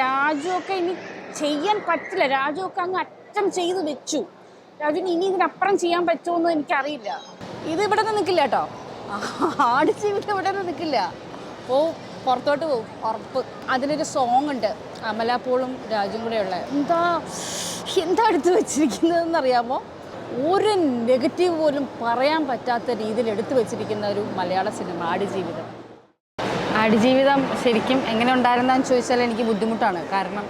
രാജുവൊക്കെ ഇനി ചെയ്യാൻ പറ്റില്ല. രാജുവൊക്കെ അങ്ങ് അറ്റം ചെയ്ത് വെച്ചു. രാജുവിന് ഇനി ഇതിനപ്പുറം ചെയ്യാൻ പറ്റുമെന്ന് എനിക്കറിയില്ല. ഇത് ഇവിടെ നിന്ന് നിൽക്കില്ല കേട്ടോ. ആട് ജീവിതം ഇവിടെ നിന്ന് നിൽക്കില്ല. പോവും പുറത്തോട്ട് പോവും ഉറപ്പ്. അതിലൊരു സോങ് ഉണ്ട്. അമലാപ്പോളും രാജും കൂടെ ഉള്ള. എന്താ എന്താ എടുത്ത് വെച്ചിരിക്കുന്നതെന്ന് അറിയാമോ? ഒരു നെഗറ്റീവ് പോലും പറയാൻ പറ്റാത്ത രീതിയിൽ എടുത്തു വെച്ചിരിക്കുന്ന ഒരു മലയാള സിനിമ ആടുജീവിതം ആടുജീവിതം ശരിക്കും എങ്ങനെ ഉണ്ടായിരുന്നെന്ന് ചോദിച്ചാൽ എനിക്ക് ബുദ്ധിമുട്ടാണ്. കാരണം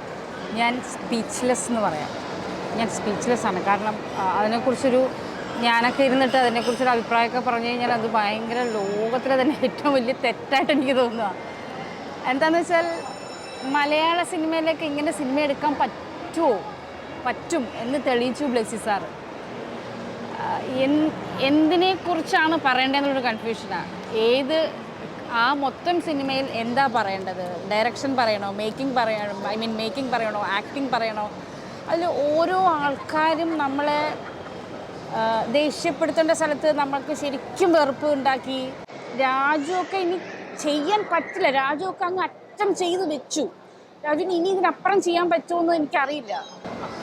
ഞാൻ സ്പീച്ച്ലെസ് എന്ന് പറയാം. ഞാൻ സ്പീച്ച്ലെസ് ആണ്. കാരണം അതിനെക്കുറിച്ചൊരു ഞാനൊക്കെ ഇരുന്നിട്ട് അതിനെക്കുറിച്ചൊരു അഭിപ്രായമൊക്കെ പറഞ്ഞു കഴിഞ്ഞാൽ അത് ഭയങ്കര ലോകത്തിലെ തന്നെ ഏറ്റവും വലിയ തെറ്റായിട്ട് എനിക്ക് തോന്നുക എന്താണെന്ന് വെച്ചാൽ മലയാള സിനിമയിലേക്ക് ഇങ്ങനെ സിനിമ എടുക്കാൻ പറ്റുമോ പറ്റും എന്ന് തെളിയിച്ചു ബ്ലെസി സാറ്. എന്തിനെക്കുറിച്ചാണ് പറയേണ്ടതെന്നുള്ളൊരു കൺഫ്യൂഷനാണ് ഏത് ആ മൊത്തം സിനിമയിൽ എന്താ പറയേണ്ടത്? ഡയറക്ഷൻ പറയണോ? മേക്കിംഗ് പറയണോ? ഐ മീൻ മേക്കിംഗ് പറയണോ? ആക്ടിങ് പറയണോ? അതിൽ ഓരോ ആൾക്കാരും നമ്മളെ ദേഷ്യപ്പെടുത്തേണ്ട സ്ഥലത്ത് നമ്മൾക്ക് ശരിക്കും വെറുപ്പ് ഉണ്ടാക്കി. രാജുവൊക്കെ ഇനി ചെയ്യാൻ പറ്റില്ല. രാജുവൊക്കെ അങ്ങ് അറ്റം ചെയ്ത് വെച്ചു. രാജുവിന് ഇനി ഇതിനപ്പുറം ചെയ്യാൻ പറ്റുമെന്ന് എനിക്കറിയില്ല.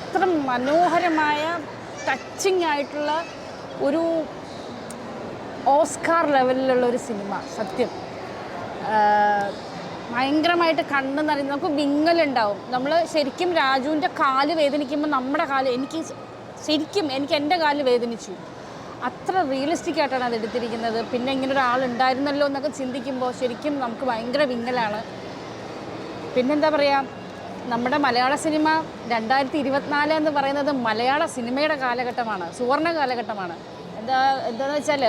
അത്ര മനോഹരമായ ടച്ചിങ് ആയിട്ടുള്ള ഒരു ഓസ്കാർ ലെവലിലുള്ള ഒരു സിനിമ സത്യം. ഭയങ്കരമായിട്ട് കണ്ണ് നിറഞ്ഞ് നമുക്ക് വിങ്ങലുണ്ടാവും. നമ്മൾ ശരിക്കും രാജുവിന്റെ കാൽ വേദനിക്കുമ്പോൾ നമ്മുടെ കാൽ എനിക്ക് ശരിക്കും എനിക്ക് എന്റെ കാൽ വേദനിച്ചു. അത്ര റിയലിസ്റ്റിക് ആയിട്ടാണ് അത് എടുത്തിരിക്കുന്നത്. പിന്നെ ഇങ്ങനെ ഒരാൾ ഉണ്ടായിരുന്നല്ലോ എന്നൊക്കെ ചിന്തിക്കുമ്പോൾ ശരിക്കും നമുക്ക് ഭയങ്കര വിങ്ങലാണ്. പിന്നെന്താ പറയുക നമ്മുടെ മലയാള സിനിമ രണ്ടായിരത്തി ഇരുപത്തിനാല് എന്ന് പറയുന്നത് മലയാള സിനിമയുടെ കാലഘട്ടമാണ് സുവർണ കാലഘട്ടമാണ്. എന്താ എന്താണെന്ന് വെച്ചാൽ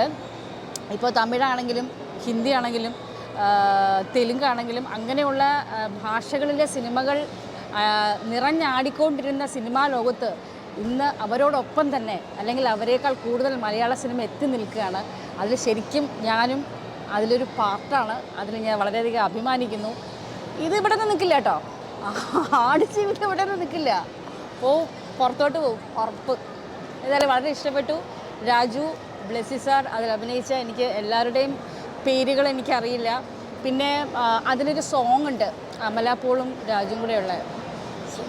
ഇപ്പോൾ തമിഴാണെങ്കിലും ഹിന്ദി ആണെങ്കിലും തെലുങ്കാണെങ്കിലും അങ്ങനെയുള്ള ഭാഷകളിലെ സിനിമകൾ നിറഞ്ഞാടിക്കൊണ്ടിരുന്ന സിനിമാ ലോകത്ത് ഇന്ന് അവരോടൊപ്പം തന്നെ അല്ലെങ്കിൽ അവരെക്കാൾ കൂടുതൽ മലയാള സിനിമ എത്തി നിൽക്കുകയാണ്. അതിൽ ശരിക്കും ഞാനും അതിലൊരു പാർട്ടാണ്. അതിൽ ഞാൻ വളരെയധികം അഭിമാനിക്കുന്നു. ഇത് ഇവിടെ നിന്ന് നിൽക്കില്ല കേട്ടോ. ആട് ജീവിതം ഇവിടെ നിന്ന് നിൽക്കില്ല. ഓ പുറത്തോട്ട് പോവും ഉറപ്പ്. ഏതായാലും വളരെ ഇഷ്ടപ്പെട്ടു. രാജു ബ്ലസ്സി സാർ അതിൽ അഭിനയിച്ച എനിക്ക് എല്ലാവരുടെയും പേരുകൾ എനിക്കറിയില്ല പിന്നെ അതിനൊരു സോങ് ഉണ്ട് അമലാപ്പോളും രാജും കൂടെ ഉള്ള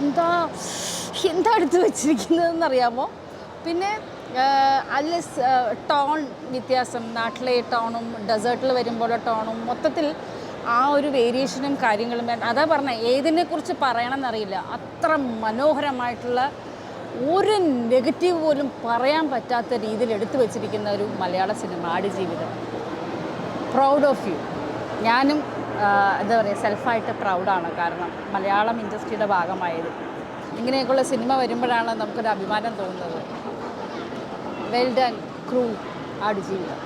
എന്താ എന്താ എടുത്തു വെച്ചിരിക്കുന്നതെന്ന് അറിയാമോ പിന്നെ അതിൽ ടോൺ വ്യത്യാസം. നാട്ടിലെ ടോണും ഡെസേർട്ടിൽ വരുമ്പോൾ ടോണും മൊത്തത്തിൽ ആ ഒരു വേരിയേഷനും കാര്യങ്ങളും. അതാ പറഞ്ഞ ഏതിനെക്കുറിച്ച് പറയണമെന്നറിയില്ല. അത്ര മനോഹരമായിട്ടുള്ള ഒരു നെഗറ്റീവ് പോലും പറയാൻ പറ്റാത്ത രീതിയിൽ എടുത്തു വച്ചിരിക്കുന്ന ഒരു Malayala cinema Aadujeevitham. Proud of you ഞാനും എന്താ പറയുക സെൽഫായിട്ട് പ്രൗഡാണ് കാരണം മലയാളം ഇൻഡസ്ട്രിയുടെ ഭാഗമായത്. ഇങ്ങനെയൊക്കെയുള്ള സിനിമ വരുമ്പോഴാണ് നമുക്കൊരു അഭിമാനം തോന്നുന്നത്. Well done crew Aadujeevitham